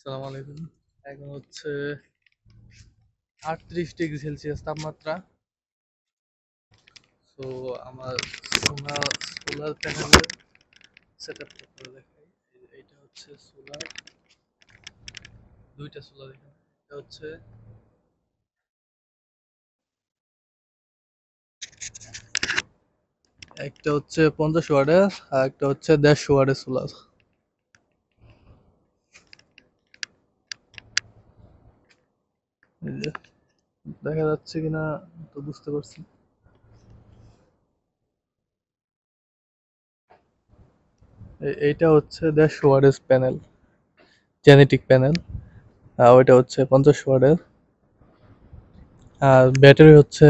সালাম আলাইকুম। এখন হচ্ছে আটত্রিশ ডিগ্রি সেলসিয়াস তাপমাত্রা। তো আমার সোলার প্যানেলের সেট আপ করে দেখাই। এইটা হচ্ছে সোলার দুইটা সোলার এটা হচ্ছে একটা হচ্ছে পঞ্চাশ ওয়ার্ডের আর একটা হচ্ছে দেড়শো ওয়ার্ডের সোলার এই যে দেখা যাচ্ছে কিনা তো বুঝতে পারছি। এইটা হচ্ছে দেড়শো ওয়ার্ডের প্যানেল, জেনেটিক প্যানেল। আর ওইটা হচ্ছে পঞ্চাশ ওয়ার্ডের আর ব্যাটারি হচ্ছে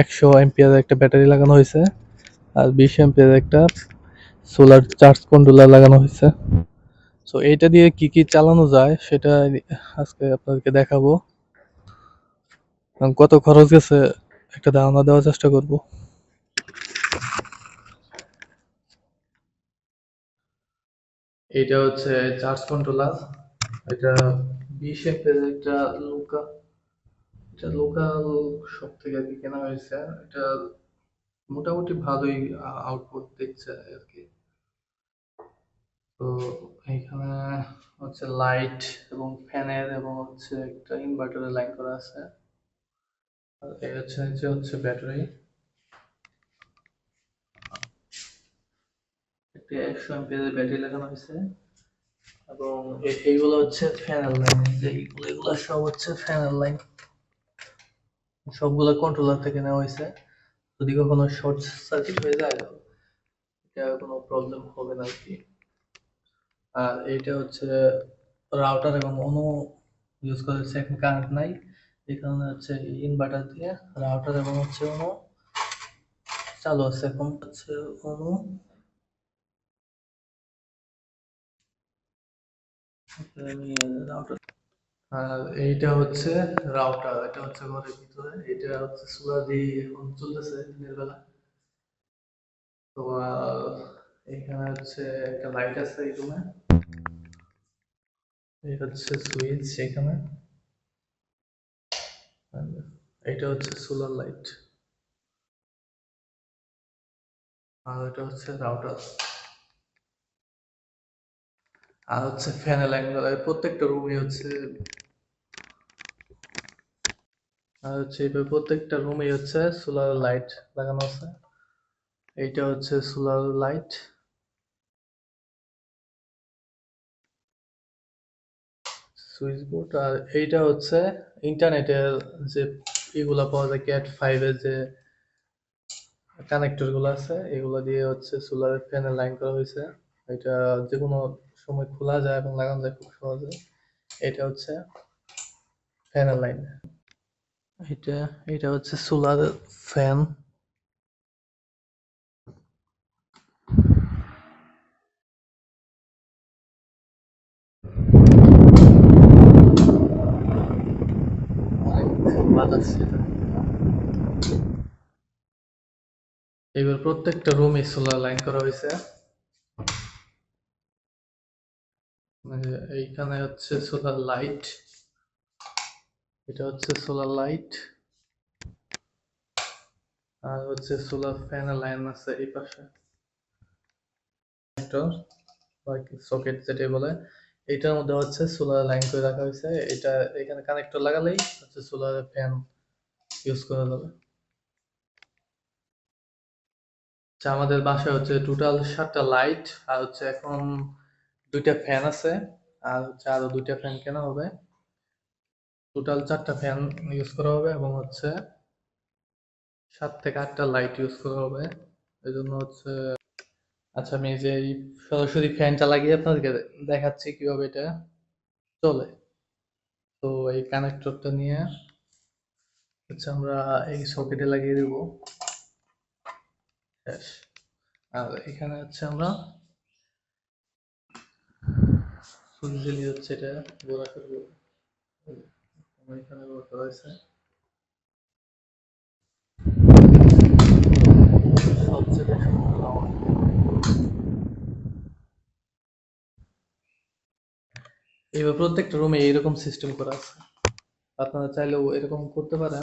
একশো এমপিয়ার একটা ব্যাটারি লাগানো হয়েছে। আর বিশ এমপিয়ার একটা সোলার চার্জ কন্ট্রোলার লাগানো হয়েছে। সো এইটা দিয়ে কি কি চালানো যায় সেটা আজকে আপনাদেরকে দেখাবো। কত খরচ গেছে, একটা ধারণা দেওয়ার চেষ্টা করব। এটা হচ্ছে চার্জ কন্ট্রোলার এটা বিশ এমপিয়ার একটা লুকা এটা লোকাল শপ থেকে আর কি কেনা হয়েছে, এটা মোটামুটি ভালোই আউটপুট দিচ্ছে আর কি তো এখানে হচ্ছে লাইট এবং ফ্যানের এবং হচ্ছে একটা ইনভার্টারের লাইন করা আছে। হচ্ছে নিচে হচ্ছে ব্যাটারি। একটা একশো এমপিয়ারের ব্যাটারি লাগানো হয়েছে। এবং এইগুলো হচ্ছে ফ্যানের লাইন। যে এইগুলো এগুলো সব হচ্ছে ফ্যানের লাইন। সবগুলো কন্ট্রোলার থেকে নেওয়া হয়েছে। যদি কখনো শর্ট সার্কিট হয়ে যায়, এটা কোনো প্রবলেম হবে না আর কি আর এইটা হচ্ছে রাউটার এবং অনু ইউজ করেছে এখন কারেন্ট নাই। কারণে হচ্ছে ইনভার্টার দিয়ে রাউটার এবং হচ্ছে অনু চালু আছে। এখন হচ্ছে অনু রাউটার এইটা হচ্ছে রাউটার এটা হচ্ছে ঘরের ভিতরে, এটা হচ্ছে দিয়ে এখন চলতেছে দিনের বেলা। তো এখানে হচ্ছে একটা লাইট আছে এই রুমে এই হচ্ছে সুইচ এখানে। এটা হচ্ছে সোলার লাইট আর এটা হচ্ছে রাউটার আর হচ্ছে ফ্যানের লাইন প্রত্যেকটা রুমে হচ্ছে আর হচ্ছে এইভাবে প্রত্যেকটা রুমে হচ্ছে সোলার লাইট লাগানো আছে। এইটা হচ্ছে সোলার লাইট সুইচ বোর্ড আর এইটা হচ্ছে ইন্টারনেটের যে এগুলা পাওয়া যায় ক্যাট ফাইভের যে কানেক্টরগুলো আছে, এগুলো দিয়ে হচ্ছে সোলার প্যানেল লাইন করা হয়েছে। এটা যে কোনো সময় খোলা যায় এবং লাগানো যায় খুব সহজে। এটা হচ্ছে ফ্যানের লাইন এটা এটা হচ্ছে সোলার ফ্যান এবার প্রত্যেকটা রুমে সোলার লাইন করা হয়েছে। মানে এইখানে হচ্ছে সোলার লাইট এটা হচ্ছে সোলার লাইট আর হচ্ছে সোলার ফ্যানের লাইন আছে এই পাশে। সকেট যেটা বলে। এটার মধ্যে হচ্ছে সোলার লাইন করে রাখা হয়েছে। এটা এখানে কানেক্টর লাগালেই হচ্ছে সোলার ফ্যান ইউজ করা যাবে। আচ্ছা আমাদের বাসায় হচ্ছে টোটাল সাতটা লাইট আর হচ্ছে এখন দুইটা ফ্যান আছে। আর হচ্ছে আরও দুইটা ফ্যান কেনা হবে। টোটাল চারটা ফ্যান ইউজ করা হবে এবং হচ্ছে সাত থেকে আটটা লাইট ইউজ করা হবে। এই জন্য হচ্ছে আচ্ছা আমি যে এই সরাসরি ফ্যানটা লাগিয়ে আপনাদেরকে দেখাচ্ছি কীভাবে এটা চলে। তো এই কানেক্টরটা নিয়ে হচ্ছে আমরা এই সকেটে লাগিয়ে দেব। আর এখানে হচ্ছে আমরা হচ্ছে এটা গোড়া করব। এখানে গোড়া করা হয়েছে সবচেয়ে বেশি এবার প্রত্যেকটা রুমে এরকম সিস্টেম করা আছে। আপনারা চাইলেও এরকম করতে পারেন।